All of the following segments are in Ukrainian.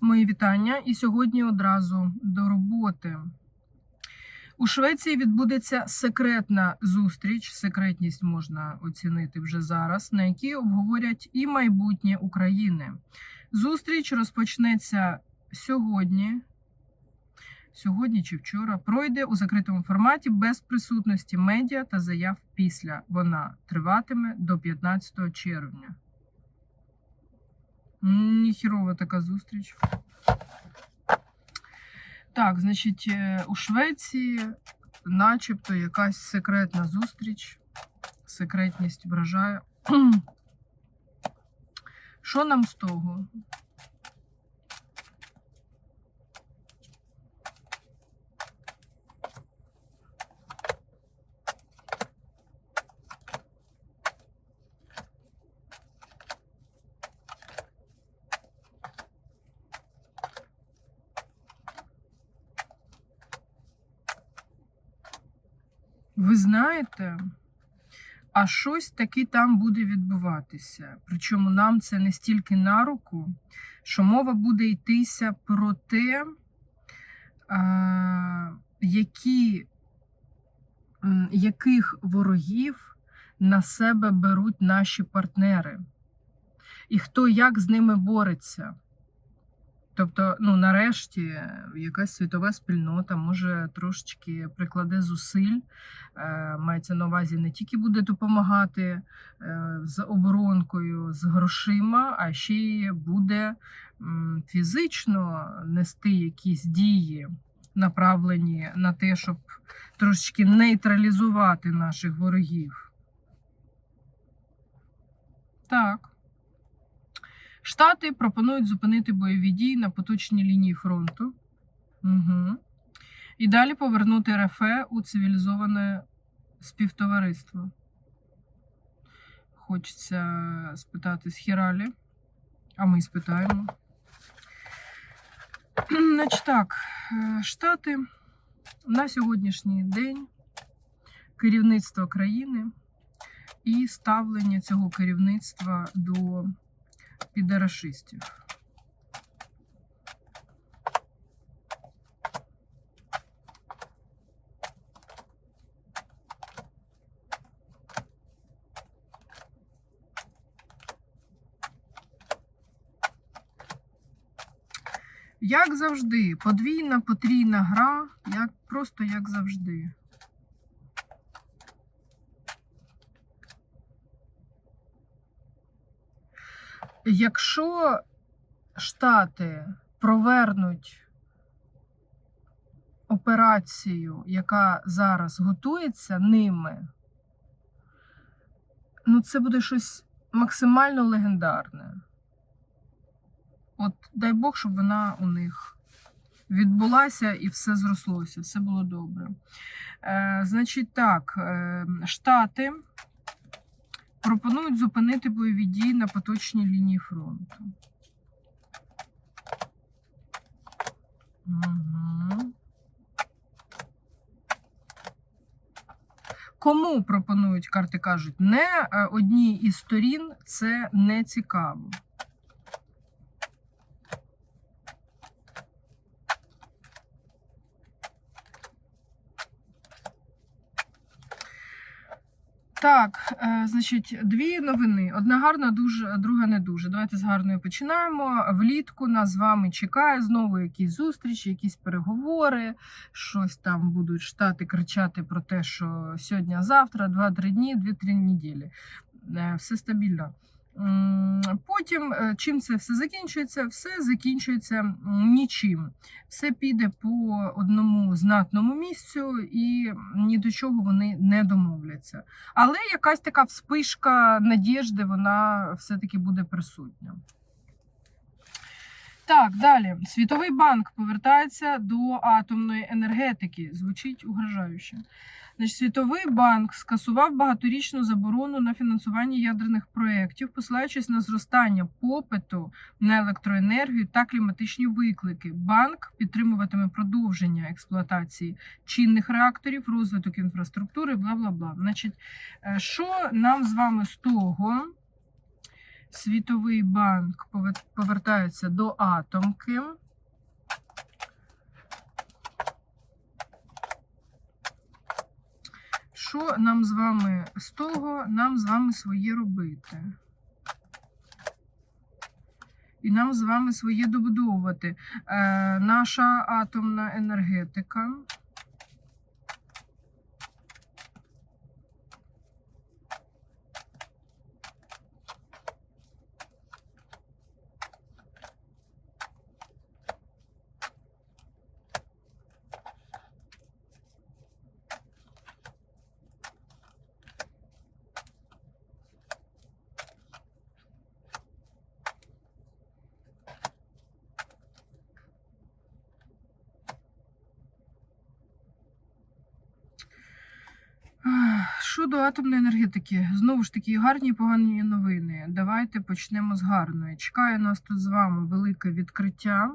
Мої вітання. І сьогодні одразу до роботи. У Швеції відбудеться секретна зустріч. Секретність можна оцінити вже зараз, на якій обговорять і майбутнє України. Зустріч розпочнеться сьогодні. Сьогодні чи вчора пройде у закритому форматі без присутності медіа та заяв після. Вона триватиме до 15 червня. Ніхірова така зустріч. Так, значить, е, у Швеції начебто якась секретна зустріч. Секретність вражає. Що нам з того? Ви знаєте, а щось таки там буде відбуватися. Причому нам це не стільки на руку, що мова буде йтися про те, які, яких ворогів на себе беруть наші партнери, і хто як з ними бореться. Тобто, ну нарешті, якась світова спільнота може трошечки прикладе зусиль, е, мається на увазі не тільки буде допомагати е, з оборонкою, з грошима, а ще й буде фізично нести якісь дії, направлені на те, щоб трошечки нейтралізувати наших ворогів. Так. Штати пропонують зупинити бойові дії на поточній лінії фронту. Угу. І далі повернути РФ у цивілізоване співтовариство. Хочеться спитати з Хіралі, а ми спитаємо. Значить так, е, Штати на сьогоднішній день керівництво країни і ставлення цього керівництва до підарашистів. Як завжди, подвійна, потрійна гра, як, просто як завжди. Якщо Штати провернуть операцію, яка зараз готується ними, ну це буде щось максимально легендарне. От дай Бог, щоб вона у них відбулася і все зрослося, все було добре. Е, Значить, так, е, Штати пропонують зупинити бойові дії на поточній лінії фронту. Угу. Кому пропонують карти кажуть, не е, одній із сторін це не цікаво. Так, е, значить, дві новини. Одна гарна, дуже, друга не дуже. Давайте з гарної починаємо. Влітку нас з вами чекає знову якісь зустрічі, якісь переговори. Щось там будуть штати кричати про те, що сьогодні, завтра, два-три дні, дві-три неділі. Е, Все стабільно. Потім, е, чим це все закінчується? Все закінчується нічим. Все піде по одному знатному місцю, і ні до чого вони не домовляться. Але якась така вспишка надіжди, вона все-таки буде присутня. Так, далі. Світовий банк повертається до атомної енергетики. Звучить угрожающе. Значить, Світовий банк скасував багаторічну заборону на фінансування ядерних проєктів, посилаючись на зростання попиту на електроенергію та кліматичні виклики. Банк підтримуватиме продовження експлуатації чинних реакторів, розвиток інфраструктури, бла бла бла. Значить, е, що нам з вами з того? Світовий банк повертається до атомки. Що нам з вами з того, нам з вами своє робити? І нам з вами своє добудовувати. Е, наша атомна енергетика. Щодо атомної енергетики, знову ж таки, гарні і погані новини. Давайте почнемо з гарної. Чекає нас тут з вами велике відкриття,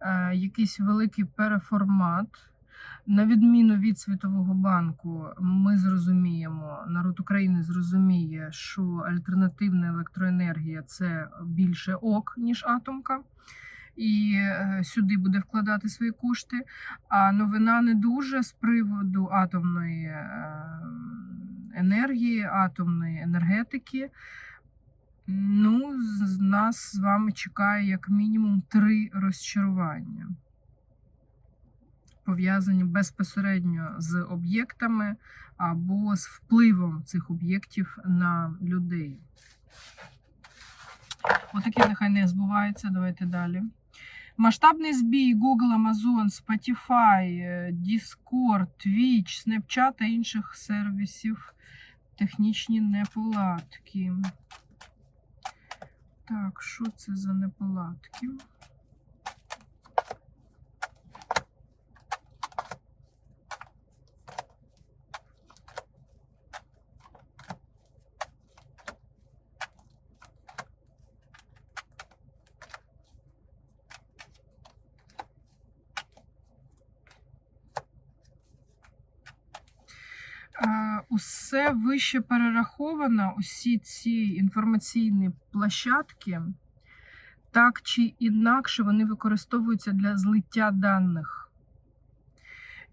е, якийсь великий переформат. На відміну від Світового банку, ми зрозуміємо, народ України зрозуміє, що альтернативна електроенергія це більше ок, ніж атомка, і е, сюди буде вкладати свої кошти. А новина не дуже з приводу атомної е, енергії, атомної енергетики. Ну, з- нас з вами чекає як мінімум три розчарування, пов'язані безпосередньо з об'єктами або з впливом цих об'єктів на людей. Отаке нехай не збувається. Давайте далі. Масштабний збій Google, Amazon, Spotify, е, Discord, Twitch, Snapchat та інших сервісів. Технічні неполадки. Так, що це за неполадки? Е, Усе вище перераховано, усі ці інформаційні площадки, так чи інакше вони використовуються для злиття даних.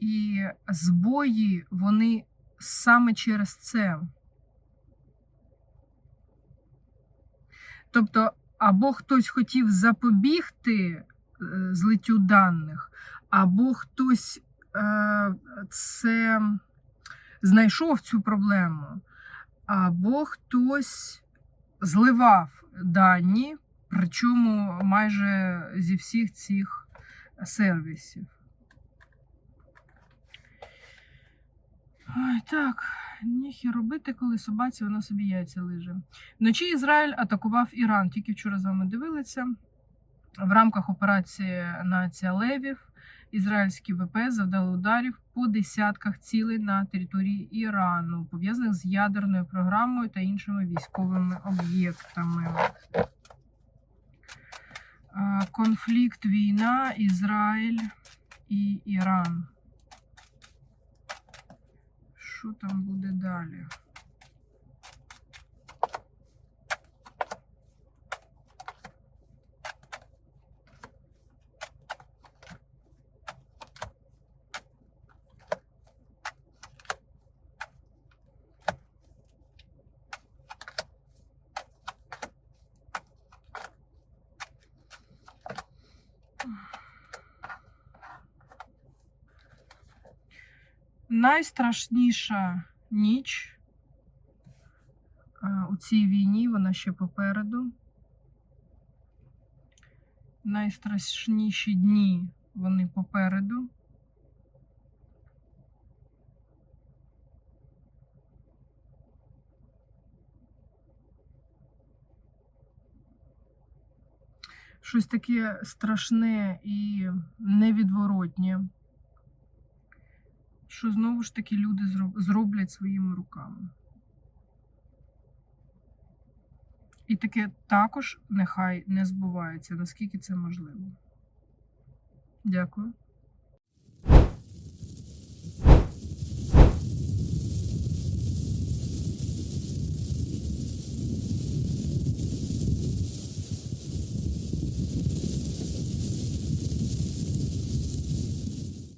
І збої вони саме через це. Тобто, або хтось хотів запобігти е, злиттю даних, або хтось е, це знайшов цю проблему, або хтось зливав дані, причому майже зі всіх цих сервісів. Ой, так, ніхі робити, коли собаці вона собі яйця лиже. Вночі Ізраїль атакував Іран. Тільки вчора з вами дивилися. В рамках операції Нація Левів ізраїльські ВПС завдали ударів по десятках цілей на території Ірану, пов'язаних з ядерною програмою та іншими військовими об'єктами. Конфлікт, війна, Ізраїль і Іран. Що там буде далі? Найстрашніша ніч е, у цій війні, вона ще попереду. Найстрашніші дні вони попереду. Щось таке страшне і невідворотнє що знову ж таки люди зроблять своїми руками. І таке також нехай не збувається, наскільки це можливо. Дякую.